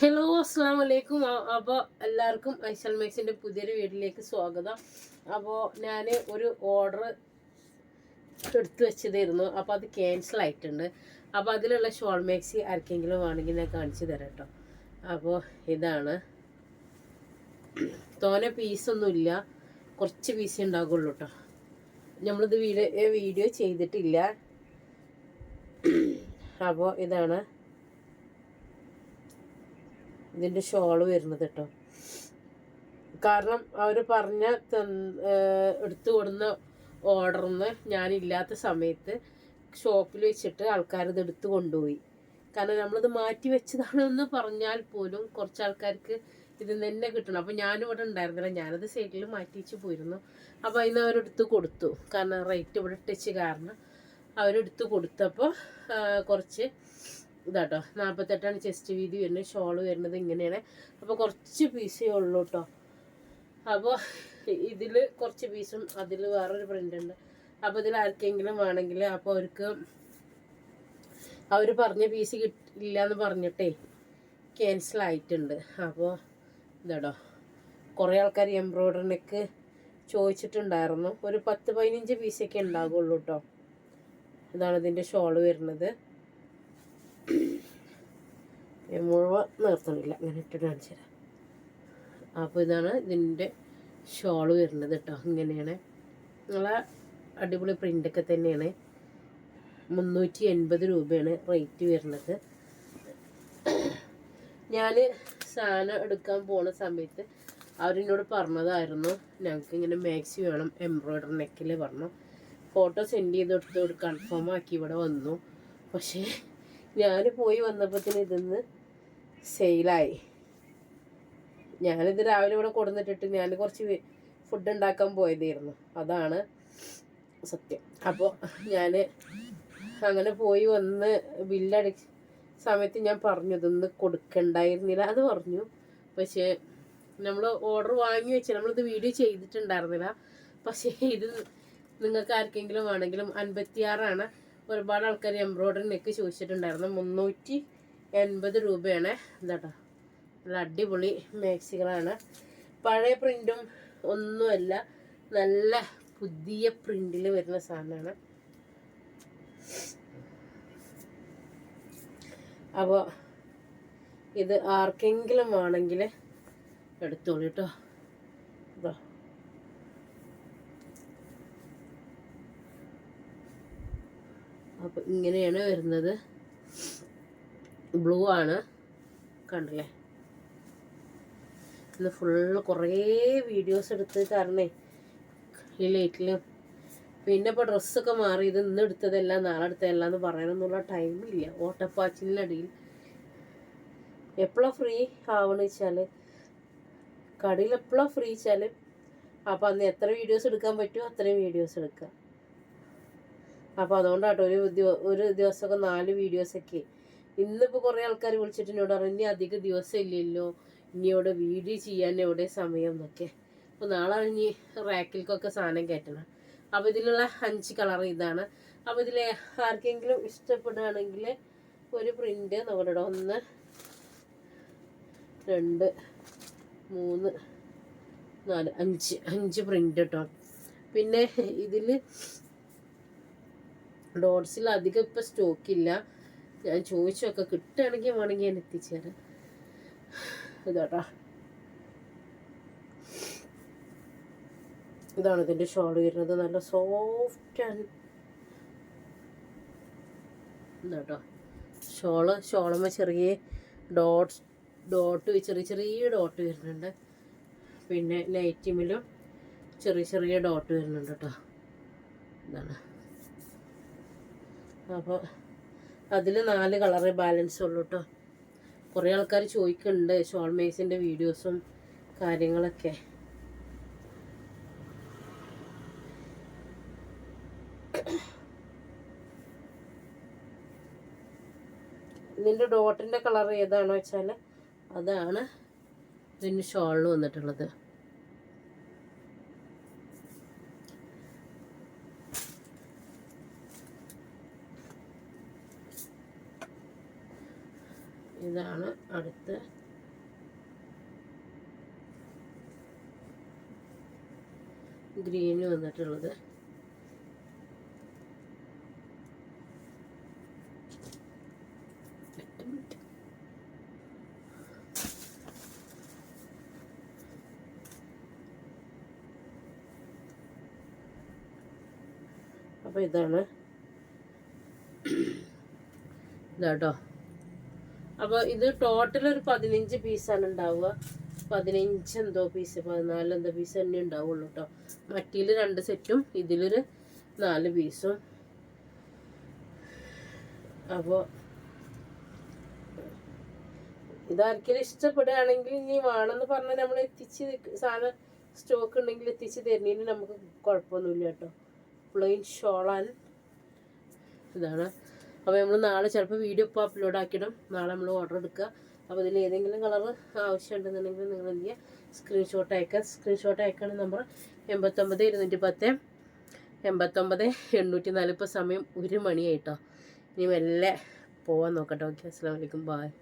Hello അസ്സാം വലൈക്കും അപ്പോൾ എല്ലാവർക്കും ഐസൽ മേക്സിന്റെ പുതിയൊരു വീട്ടിലേക്ക് സ്വാഗതം. അപ്പോൾ ഞാൻ ഒരു ഓർഡർ എടുത്തു വെച്ചതായിരുന്നു. അപ്പോൾ അത് ക്യാൻസൽ ആയിട്ടുണ്ട്. അപ്പോൾ അതിലുള്ള ഷോൾ മേക്സി ആർക്കെങ്കിലും വേണമെങ്കിൽ ഞാൻ കാണിച്ചു തരാം കേട്ടോ അപ്പോൾ ഇതാണ്. തോനെ പീസൊന്നുമില്ല കുറച്ച് പീസേ ഉണ്ടാകുള്ളൂ കേട്ടോ നമ്മളിത് വീഡിയോ വീഡിയോ ചെയ്തിട്ടില്ല. അപ്പോൾ ഇതാണ്. ഇതിന്റെ ഷോൾ വരുന്നത് കേട്ടോ. കാരണം അവർ പറഞ്ഞ എടുത്തു കൊടുന്ന ഓർഡറിന്ന് ഞാനില്ലാത്ത സമയത്ത് ഷോപ്പിൽ വെച്ചിട്ട് ആൾക്കാർ ഇത് എടുത്തു കൊണ്ടുപോയി. കാരണം നമ്മളിത് മാറ്റി വെച്ചതാണെന്ന് പറഞ്ഞാൽ പോലും കുറച്ച് ആൾക്കാർക്ക് ഇത് തന്നെ കിട്ടണം. അപ്പോൾ ഞാനിവിടെ ഉണ്ടായിരുന്നില്ല. ഞാനത് സൈഡിൽ മാറ്റി വെച്ച് പോയിരുന്നു. അപ്പോൾ അതിന് അവരെടുത്ത് കൊടുത്തു. കാരണം റേറ്റ് ഇവിടെ ഇട്ടിച്ച് കാരണം അവരെടുത്ത് കൊടുത്തപ്പോൾ കുറച്ച് ഇതാട്ടോ. നാൽപ്പത്തെട്ടാണ് ചെസ്റ്റ് വീതി വരുന്നത്. ഷോൾ വരുന്നത് ഇങ്ങനെയാണ്. അപ്പോൾ കുറച്ച് പീസേ ഉള്ളൂ കേട്ടോ അപ്പോൾ ഇതിൽ കുറച്ച് പീസും അതിൽ വേറൊരു പ്രിന്റ് ഉണ്ട്. അപ്പോൾ ഇതിൽ ആർക്കെങ്കിലും വേണമെങ്കിൽ അപ്പോൾ അവർക്ക് അവർ പറഞ്ഞ പീസ് കിട്ടില്ല എന്ന് പറഞ്ഞിട്ടേ ക്യാൻസൽ ആയിട്ടുണ്ട്. അപ്പോൾ ഇതാടോ കുറേ ആൾക്കാർ എംബ്രോയ്ഡറിനൊക്കെ ചോദിച്ചിട്ടുണ്ടായിരുന്നു. ഒരു പത്ത് പതിനഞ്ച് പീസൊക്കെ ഉണ്ടാകുള്ളൂ കേട്ടോ ഇതാണ് ഇതിന്റെ ഷോൾ വരുന്നത്. മുഴുവൻ നിർത്തണില്ല ഇങ്ങനെ ഇട്ടിട്ട് കാണിച്ചു തരാം. അപ്പോൾ ഇതാണ് ഇതിന്റെ ഷോൾ വരുന്നത് കേട്ടോ. ഇങ്ങനെയാണ്. നല്ല അടിപൊളി പ്രിന്റൊക്കെ തന്നെയാണ്. മുന്നൂറ്റി എൺപത് രൂപയാണ് റേറ്റ് വരുന്നത്. ഞാൻ സാധനം എടുക്കാൻ പോണ സമയത്ത് അവരെന്നോട് പറഞ്ഞതായിരുന്നു. ഞങ്ങൾക്ക് ഇങ്ങനെ മാക്സി വേണം എംബ്രോയ്ഡറി നെക്കിൽ പറഞ്ഞു. ഫോട്ടോ സെൻഡ് ചെയ്ത് കൊടുത്ത് കൺഫേം ആക്കി ഇവിടെ വന്നു. പക്ഷേ ഞാൻ പോയി വന്നപ്പോഴത്തേന് ഇതിന്ന് സെയിലായി. ഞാനിത് രാവിലെ ഇവിടെ കൊടുന്നിട്ടിട്ട് ഞാൻ കുറച്ച് ഫുഡ് ഉണ്ടാക്കാൻ പോയതായിരുന്നു. അതാണ് സത്യം. അപ്പോൾ ഞാൻ അങ്ങനെ പോയി വന്ന് ബില്ലടി സമയത്ത് ഞാൻ പറഞ്ഞു ഇതൊന്ന് കൊടുക്കണ്ടായിരുന്നില്ല. അത് പറഞ്ഞു. പക്ഷേ നമ്മൾ ഓർഡർ വാങ്ങി വെച്ച് നമ്മളിത് വീഡിയോ ചെയ്തിട്ടുണ്ടായിരുന്നില്ല. പക്ഷേ ഇത് നിങ്ങൾക്ക് ആർക്കെങ്കിലും വേണമെങ്കിലും അൻപത്തിയാറാണ്. ഒരുപാട് ആൾക്കാർ എംബ്രോയ്ഡറി നെക്ക് ചോദിച്ചിട്ടുണ്ടായിരുന്നു. മുന്നൂറ്റി എൺപത് രൂപയാണ്. എന്താട്ടോ നല്ല അടിപൊളി മാക്സികളാണ്. പഴയ പ്രിന്റും ഒന്നുമല്ല നല്ല പുതിയ പ്രിന്റിൽ വരുന്ന സാധനമാണ്. അപ്പോൾ ഇത് ആർക്കെങ്കിലും ആണെങ്കിൽ എടുത്തോളൂ കേട്ടോ ഇതോ. അപ്പോൾ ഇങ്ങനെയാണ് വരുന്നത്. ബ്ലൂ ആണ്. കണ്ടില്ലേ? ഇന്ന് ഫുള്ള് കുറേ വീഡിയോസ് എടുത്ത് കാരണേ ഈ ലേറ്റിലും പിന്നെ ഇപ്പോൾ ഡ്രസ്സൊക്കെ മാറി ഇത് ഇന്ന് എടുത്തതല്ല നാളെ എടുത്തതല്ല എന്ന് പറയാനൊന്നുള്ള ടൈമില്ല ഓട്ടപ്പാച്ചിലിനടിയിൽ എപ്പോഴാണ് ഫ്രീ ആവണ വെച്ചാൽ കടയിൽ എപ്പോഴാണ് ഫ്രീ വെച്ചാൽ അപ്പോൾ അന്ന് എത്ര വീഡിയോസ് എടുക്കാൻ പറ്റുമോ അത്രയും വീഡിയോസ് എടുക്കുക. അപ്പോൾ അതുകൊണ്ടാട്ടോ ഒരു ഒരു ദിവസമൊക്കെ നാല് വീഡിയോസൊക്കെ ഇന്നിപ്പോൾ കുറേ ആൾക്കാർ വിളിച്ചിട്ട് എന്നോട് പറഞ്ഞു ഇനി അധിക ദിവസം ഇല്ലല്ലോ ഇനി ഇവിടെ വീഡിയോ ചെയ്യാൻ എവിടെ സമയം എന്നൊക്കെ. അപ്പോൾ നാളെ ഇനി റാക്കിൽക്കൊക്കെ സാധനം കയറ്റണം. അപ്പോൾ ഇതിലുള്ള അഞ്ച് കളർ ഇതാണ്. അപ്പോൾ ഇതിൽ ആർക്കെങ്കിലും ഇഷ്ടപ്പെടുകയാണെങ്കിൽ ഒരു പ്രിന്റ് നമ്മുടെ ഒന്ന് രണ്ട് മൂന്ന് നാല് അഞ്ച് അഞ്ച് പ്രിന്റ് കേട്ടോ പിന്നെ ഇതിൽ ഡോട്ട്സിൽ അധികം ഇപ്പം സ്റ്റോക്കില്ല ഞാൻ ചോദിച്ചൊക്കെ കിട്ടുകയാണെങ്കിൽ വേണമെങ്കിൽ ഞാൻ എത്തിച്ചേരാം. ഇതാട്ടാ. ഇതാണ് ഇതിന്റെ ഷോൾ വരുന്നത്. നല്ല സോഫ്റ്റ് ആണ് ഇതാട്ടോ. ഷോൾ ഷോളുമ്പോൾ ചെറിയ ഡോട്ട് ഡോട്ട് ചെറിയ ചെറിയ ഡോട്ട് വരുന്നുണ്ട്. പിന്നെ ലൈറ്റിമിലും ചെറിയ ചെറിയ ഡോട്ട് വരുന്നുണ്ട് കേട്ടോ. ഇതാണ്. അപ്പോൾ അതിൽ നാല് കളറേ ബാലൻസ് ഉള്ളൂ കേട്ടോ കുറേ ആൾക്കാർ ചോദിക്കുന്നുണ്ട് ഷോൾ മേസിന്റെ വീഡിയോസും കാര്യങ്ങളൊക്കെ. ഇതിന്റെ ഡോട്ടിന്റെ കളർ ഏതാണോ വെച്ചാൽ അതാണ് ഇതിന് ഷോളിൽ വന്നിട്ടുള്ളത്. ഇതാണ് അടുത്ത. ഗ്രീന് വന്നിട്ടുള്ളത്. അപ്പോൾ ഇതാണ്. ഇതാട്ടോ. അപ്പോൾ ഇത് ടോട്ടൽ ഒരു പതിനഞ്ച് പീസാണ് ഉണ്ടാവുക. പതിനഞ്ച് എന്തോ പീസ് പതിനാല് എന്തോ പീസ് തന്നെ ഉണ്ടാവുള്ളൂ കേട്ടോ മറ്റിയിൽ രണ്ട് സെറ്റും ഇതിലൊരു നാല് പീസും അപ്പോൾ ഇതാർക്കെങ്കിലും ഇഷ്ടപ്പെടുകയാണെങ്കിൽ ഇനി വേണമെന്ന് പറഞ്ഞാൽ നമ്മൾ എത്തിച്ച് സാധനം സ്റ്റോക്ക് ഉണ്ടെങ്കിൽ എത്തിച്ച് തരുന്നതിന് നമുക്ക് കുഴപ്പമൊന്നുമില്ല കേട്ടോ പ്ലെയിൻ ഷോളാൻ ഇതാണ്. അപ്പോൾ നമ്മൾ നാളെ ചിലപ്പോൾ വീഡിയോ ഇപ്പോൾ അപ്ലോഡ് ആക്കിയിടും. നാളെ നമ്മൾ ഓർഡർ എടുക്കുക അപ്പോൾ ഇതിൽ ഏതെങ്കിലും കളർ ആവശ്യമുണ്ടെന്നുണ്ടെങ്കിൽ നിങ്ങൾ എന്ത് ചെയ്യുക? സ്ക്രീൻഷോട്ട് അയക്കുക. സ്ക്രീൻഷോട്ട് അയക്കുന്ന നമ്പർ എൺപത്തൊമ്പത് ഇരുന്നൂറ്റി പത്ത് എൺപത്തൊമ്പത് എണ്ണൂറ്റി നാല് ഇപ്പോൾ സമയം ഒരു മണിയായിട്ടോ. ഇനി മെല്ലെ പോവാൻ നോക്കട്ടെ. ഓക്കെ അസ്സാം വലൈക്കും ബായ്